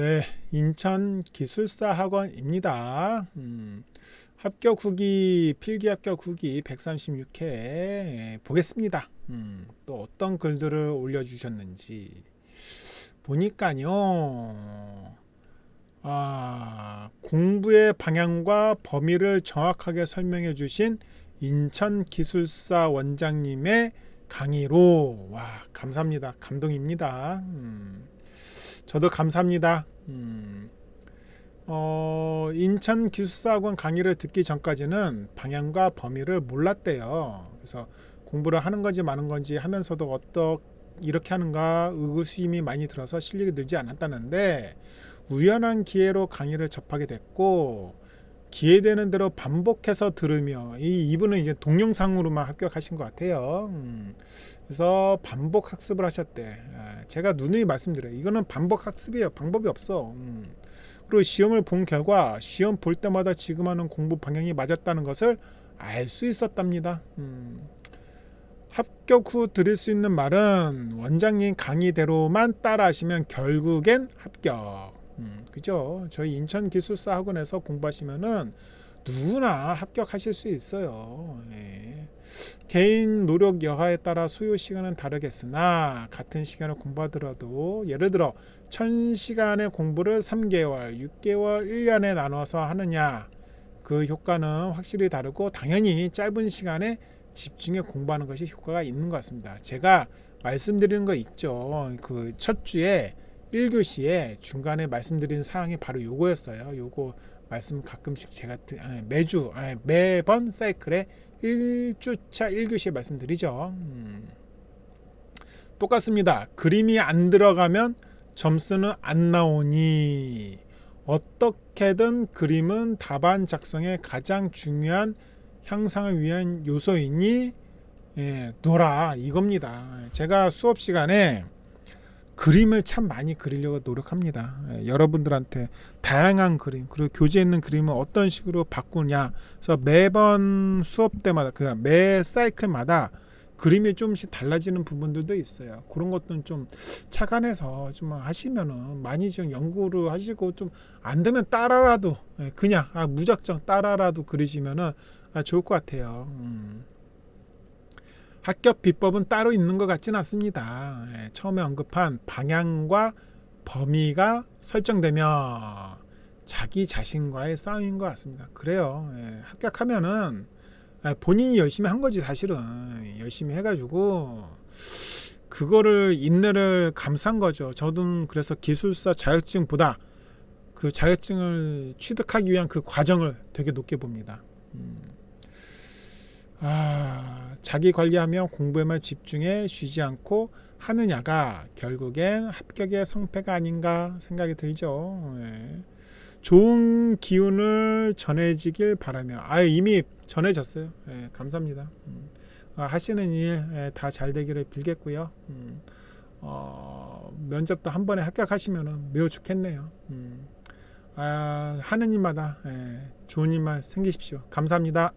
네, 인천 기술사 학원입니다. 음, 합격 후기, 필기 합격 후기 136회 보겠습니다. 음, 또 어떤 글들을 올려주셨는지 보니까요. 아, 공부의 방향과 범위를 정확하게 설명해 주신 인천 기술사 원장님의 강의로 와 감사합니다 감동입니다 음, 저도 감사합니다. 음, 어, 인천 기술사학원 강의를 듣기 전까지는 방향과 범위를 몰랐대요. 그래서 공부를 하는 건지 마는 건지 하면서도 어떻 이렇게 하는가 의구심이 많이 들어서 실력이 늘지 않았다는데 우연한 기회로 강의를 접하게 됐고 기회되는 대로 반복해서 들으며 이 이분은 이제 동영상으로만 합격하신 것 같아요. 음, 그래서 반복 학습을 하셨대. 아, 제가 누누이 말씀드려요. 이거는 반복 학습이에요. 방법이 없어. 음. 그리고 시험을 본 결과 시험 볼 때마다 지금 하는 공부 방향이 맞았다는 것을 알 수 있었답니다. 음. 합격 후 들을 수 있는 말은 원장님 강의대로만 따라하시면 결국엔 합격. 음, 그죠? 저희 인천 기술사 학원에서 공부하시면은 누구나 합격하실 수 있어요. 예. 개인 노력 여하에 따라 소요 시간은 다르겠으나 같은 시간을 공부하더라도 예를 들어 1000시간의 공부를 3개월, 6개월, 1년에 나눠서 하느냐 그 효과는 확실히 다르고 당연히 짧은 시간에 집중해 공부하는 것이 효과가 있는 것 같습니다. 제가 말씀드리는 거 있죠. 그 첫 주에 1교시에 중간에 말씀드린 사항이 바로 요거였어요. 요거 말씀 가끔씩 제가 아, 매주 아, 매번 사이클에 1주차 1교시에 말씀드리죠. 음. 똑같습니다. 그림이 안 들어가면 점수는 안 나오니 어떻게든 그림은 답안 작성의 가장 중요한 향상을 위한 요소이니 예, 놀아 이겁니다. 제가 수업 시간에 그림을 참 많이 그리려고 노력합니다. 예, 여러분들한테 다양한 그림 그리고 교재에 있는 그림을 어떤 식으로 바꾸냐. 그래서 매번 수업 때마다 그 매 사이클마다 그림이 조금씩 달라지는 부분들도 있어요. 그런 것들은 좀 착안해서 좀 하시면은 많이 좀 연구를 하시고 좀 안 되면 따라라도 예, 그냥 아, 무작정 따라라도 그리시면은 아, 좋을 것 같아요. 음. 합격 비법은 따로 있는 것 같지는 않습니다. 예, 처음에 언급한 방향과 범위가 설정되면 자기 자신과의 싸움인 것 같습니다. 그래요. 예, 합격하면은 아, 본인이 열심히 한 거지 사실은 열심히 해가지고 그거를 인내를 감싼 거죠. 저도 그래서 기술사 자격증보다 그 자격증을 취득하기 위한 그 과정을 되게 높게 봅니다. 음. 아, 자기 관리하며 공부에만 집중해 쉬지 않고 하느냐가 결국엔 합격의 성패가 아닌가 생각이 들죠. 예. 좋은 기운을 전해지길 바라며 아 이미 전해졌어요. 예, 감사합니다. 음. 아, 하시는 일 다 잘 되기를 빌겠고요. 음. 어, 면접도 한 번에 합격하시면 매우 좋겠네요. 음. 아, 하는 일마다 예, 좋은 일만 생기십시오. 감사합니다.